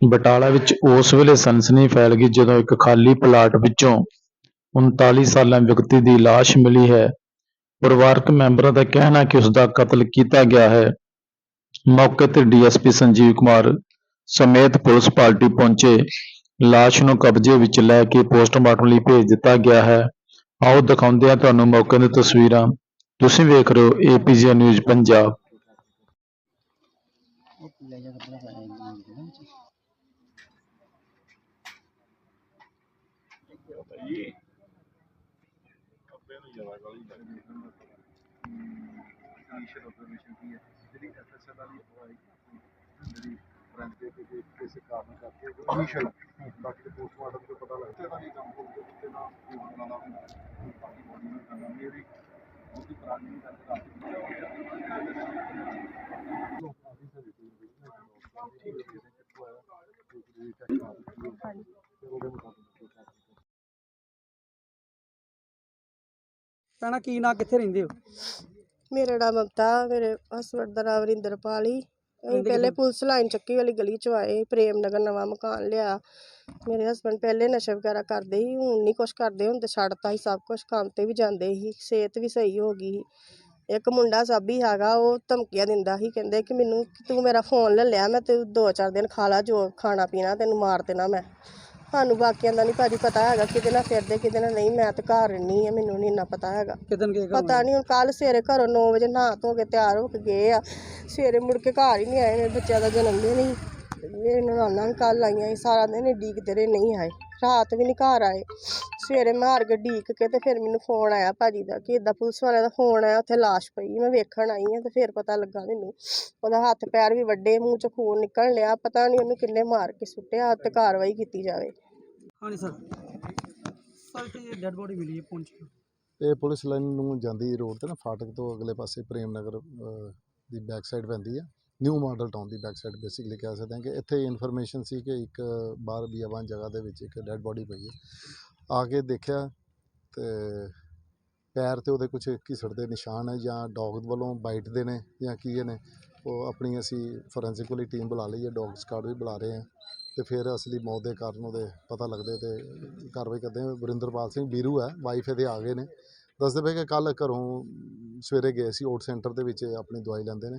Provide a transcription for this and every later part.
ਬਟਾਲਾ ਵਿੱਚ ਉਸ ਵੇਲੇ ਸਨਸਨੀ ਫੈਲ ਗਈ ਜਦੋਂ ਇੱਕ ਖਾਲੀ ਪਲਾਟ ਵਿੱਚੋਂ 39 ਸਾਲਾ ਵਿਅਕਤੀ ਦੀ ਲਾਸ਼ ਮਿਲੀ ਹੈ। ਪਰਿਵਾਰਕ ਮੈਂਬਰਾਂ ਦਾ ਕਹਿਣਾ ਕਿ ਉਸ ਦਾ ਕਤਲ ਕੀਤਾ ਗਿਆ ਹੈ। ਮੌਕੇ ਤੇ ਡੀਐਸਪੀ ਸੰਜੀਵ ਕੁਮਾਰ ਸਮੇਤ ਪੁਲਿਸ ਪਾਰਟੀ ਪਹੁੰਚੇ। ਲਾਸ਼ ਨੂੰ ਕਬਜ਼ੇ ਵਿੱਚ ਲੈ ਕੇ ਪੋਸਟਮਾਰਟਮ ਲਈ ਭੇਜ ਦਿੱਤਾ ਗਿਆ ਹੈ। ਆਓ ਦਿਖਾਉਂਦੇ ਹਾਂ ਤੁਹਾਨੂੰ ਮੌਕੇ ਦੀਆਂ ਤਸਵੀਰਾਂ। ਤੁਸੀਂ ਵੇਖ ਰਹੇ ਹੋ ਏਪੀਜੀ ਨਿਊਜ਼ ਪੰਜਾਬ ਉਹ ਪੀਲਾ ਜਿਹਾ ਕੱਪੜਾ ਪਾਇਆ ਇੱਕ ਮਿੰਟ ਦੇ ਵਿੱਚ ਇਨੀਸ਼ੀਅਲ ਆਬਜ਼ਰਵੇਸ਼ਨ ਕੀ ਹੈ ਜਿਹੜੀ ਐਫਐਸਐਲ ਵਾਲੀ ਹੋਈ ਜਿਹੜੀ ਬ੍ਰਾਂਚ ਦੇ ਤੇ ਕਿਸੇ ਕਾਰਨ ਕਰਕੇ ਇਨੀਸ਼ੀਅਲ ਬਾਕੀ ਦੇ ਪੋਸਟਮਾਰਟਮ ਤੋਂ ਪਤਾ ਲੱਗਦਾ ਇਹਦਾ ਵੀ ਕੰਮ ਹੋ ਗਿਆ ਤੇ ਨਾ ਉਹਨਾਂ ਦਾ ਬਾਕੀ ਬੋਡੀ ਨੂੰ ਕਰਨਾ ਮੇਰੀ ਉਹਦੀ ਪੁਰਾਣੀ ਗੱਲ ਭੈਣਾ ਕੀ ਨਾ ਕਿੱਥੇ ਰਹਿੰਦੇ ਹੋ? ਮੇਰਾ ਨਾਮ ਮਮਤਾ ਮੇਰੇ ਹਸਬੰਡ ਦਾ ਨਾਮ ਹੀ। ਅਸੀਂ ਰਹਿੰਦੇ ਪਹਿਲੇ? ਪੁਲਿਸ ਲਾਈਨ ਚੱਕੀ ਵਾਲੀ ਗਲੀ ਚ ਆਏ ਪ੍ਰੇਮ ਨਗਰ ਨਵਾਂ ਮਕਾਨ ਲਿਆ। ਮੇਰੇ ਹਸਬੰਡ ਪਹਿਲੇ ਨਸ਼ਾ ਵਗੈਰਾ ਕਰਦੇ ਸੀ ਹੁਣ ਨਹੀਂ ਕੁਛ ਕਰਦੇ ਹੁਣ ਤੇ ਛੱਡਤਾ ਸੀ ਸਭ ਕੁਝ ਕੰਮ ਤੇ ਵੀ ਜਾਂਦੇ ਸੀ ਸਿਹਤ ਵੀ ਸਹੀ ਹੋ ਗਈ ਸੀ। ਇੱਕ ਮੁੰਡਾ ਸਾਬੀ ਹੈਗਾ ਉਹ ਧਮਕੀਆਂ ਦਿੰਦਾ ਸੀ ਕਹਿੰਦੇ ਕਿ ਮੈਨੂੰ ਤੂੰ ਮੇਰਾ ਫੋਨ ਲੈ ਲਿਆ ਮੈਂ ਤੇ ਦੋ ਚਾਰ ਦਿਨ ਖਾ ਲਾ ਜੋ ਖਾਣਾ ਪੀਣਾ ਤੈਨੂੰ ਮਾਰ ਦੇਣਾ ਮੈਂ। ਸਾਨੂੰ ਬਾਕੀਆਂ ਦਾ ਨਹੀਂ ਭਾਜੀ ਪਤਾ ਹੈਗਾ ਕਿਹਦੇ ਨਾਲ ਫਿਰਦੇ ਕਿਹਦੇ ਨਾਲ ਨਹੀਂ ਮੈਂ ਤੇ ਘਰ ਰਹਿੰਦੀ ਆ ਮੈਨੂੰ ਨਹੀਂ ਇੰਨਾ ਪਤਾ ਹੈਗਾ। ਕਿਦਨ ਗਏ ਪਤਾ ਨਹੀਂ ਹੁਣ ਕੱਲ ਸਵੇਰੇ ਘਰੋਂ 9 ਵਜੇ ਨਹਾ ਧੋ ਕੇ ਤਿਆਰ ਹੋ ਕੇ ਗਏ ਆ। ਸਵੇਰੇ ਮੁੜ ਕੇ ਘਰ ਹੀ ਨਹੀਂ ਆਏ ਮੇਰੇ ਬੱਚਿਆਂ ਦਾ ਜਨਮ ਦਿਨ ਹੀ। ਮੇਰੇ ਨਨਾਣਾ ਵੀ ਕੱਲ ਆਈਆਂ ਸੀ ਸਾਰਾ ਦਿਨ ਹੀ ਡੀਕਦੇ ਰਹੇ ਨਹੀਂ ਆਏ। ਰਾਤ ਵੀ ਨਹੀਂ ਘਰ ਆਏ। ਸਵੇਰੇ ਮਾਰ ਕੇ ਡੀਕ ਕੇ ਤੇ ਫਿਰ ਮੈਨੂੰ ਫੋਨ ਆਇਆ ਭਾਜੀ ਦਾ ਕਿ ਇਦਾਂ ਪੁਲਿਸ ਵਾਲਿਆਂ ਦਾ ਫੋਨ ਆਇਆ ਉੱਥੇ ਲਾਸ਼ ਪਈ ਮੈਂ ਵੇਖਣ ਆਈ ਆ ਤੇ ਫਿਰ ਪਤਾ ਲੱਗਾ ਮੈਨੂੰ ਉਹਦਾ ਹੱਥ ਪੈਰ ਵੀ ਵੱਡੇ ਮੂੰਹ ਚ ਖੂਨ ਨਿਕਲ ਲਿਆ ਪਤਾ ਨਹੀਂ ਉਹਨੂੰ ਕਿੰਨੇ ਮਾਰ ਕੇ ਸੁੱਟਿਆ ਤੇ ਕਾਰਵਾਈ ਕੀਤੀ ਜਾਵੇ। ਹਾਂਜੀ ਸਰ। ਸਰ ਤੇ ਡੈਡ ਬੋਡੀ ਮਿਲੀ ਹੈ ਪਹੁੰਚ ਇਹ ਪੁਲਿਸ ਲਾਈਨ ਨੂੰ ਜਾਂਦੀ ਰੋਡ ਤੇ ਨਾ ਫਾਟਕ ਤੋਂ ਅਗਲੇ ਪਾਸੇ ਪ੍ਰੇਮ ਨਗਰ ਅਹ, ਦੀ ਬੈਕ ਸਾਈਡ ਪੈਂਦੀ ਹੈ ਨਿਊ ਮਾਡਲ ਟਾਊਨ ਦੀ ਬੈਕ ਸਾਈਡ ਬੇਸਿਕਲੀ ਕਹਿ ਸਕਦੇ ਹਾਂ ਕਿ ਇੱਥੇ ਇਨਫੋਰਮੇਸ਼ਨ ਸੀ ਕਿ ਇੱਕ ਬਾਹਰ ਬੀਆਬਾਨ ਜਗ੍ਹਾ ਦੇ ਵਿੱਚ ਇੱਕ ਡੈੱਡ ਬੋਡੀ ਪਈ ਹੈ। ਆ ਕੇ ਦੇਖਿਆ ਤੇ ਪੈਰ ਤੇ ਉਹਦੇ ਕੁਝ ਘਿਸੜ ਦੇ ਨਿਸ਼ਾਨ ਹੈ ਜਾਂ ਡੌਗ ਵੱਲੋਂ ਬਾਈਟ ਦੇ ਨੇ ਜਾਂ ਕੀ ਇਹ ਨੇ, ਉਹ ਆਪਣੀ ਅਸੀਂ ਫੋਰੈਂਸਿਕ ਵਾਲੀ ਟੀਮ ਬੁਲਾ ਲਈ ਹੈ ਡੌਗ ਸਕਾਡ ਵੀ ਬੁਲਾ ਰਹੇ ਹਾਂ ਤੇ ਫਿਰ ਅਸਲੀ ਮੌਤ ਦੇ ਕਾਰਨ ਉਹਦੇ ਪਤਾ ਲੱਗਦੇ ਤੇ ਕਾਰਵਾਈ ਕਰਦੇ ਵਰਿੰਦਰਪਾਲ ਸਿੰਘ ਬੀਰੂ ਹੈ ਵਾਈਫ ਇਹਦੇ ਆ ਗਏ ਨੇ। ਦੱਸਦੇ ਪਏ ਕਿ ਕੱਲ ਘਰੋਂ ਸਵੇਰੇ ਗਏ ਸੀ ਓਟ ਸੈਂਟਰ ਦੇ ਵਿੱਚ ਆਪਣੀ ਦਵਾਈ ਲੈਂਦੇ ਨੇ।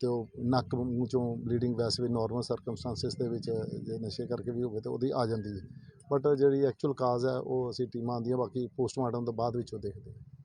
ਅਤੇ ਉਹ ਨੱਕ ਮੂੰਹ ਚੋਂ ਬਲੀਡਿੰਗ ਵੈਸੇ ਵੀ ਨੋਰਮਲ ਸਰਕਮਸਟਾਂਸਿਸ ਦੇ ਵਿੱਚ ਜੇ ਨਸ਼ੇ ਕਰਕੇ ਵੀ ਹੋਵੇ ਤਾਂ ਉਹਦੀ ਆ ਜਾਂਦੀ ਹੈ। ਬਟ ਜਿਹੜੀ ਐਕਚੁਅਲ ਕਾਜ਼ ਹੈ, ਉਹ ਅਸੀਂ ਟੀਮਾਂ ਆਉਂਦੀਆਂ ਬਾਕੀ ਪੋਸਟਮਾਰਟਮ ਤੋਂ ਬਾਅਦ ਵਿੱਚ ਉਹ ਦੇਖਦੇ ਹਾਂ।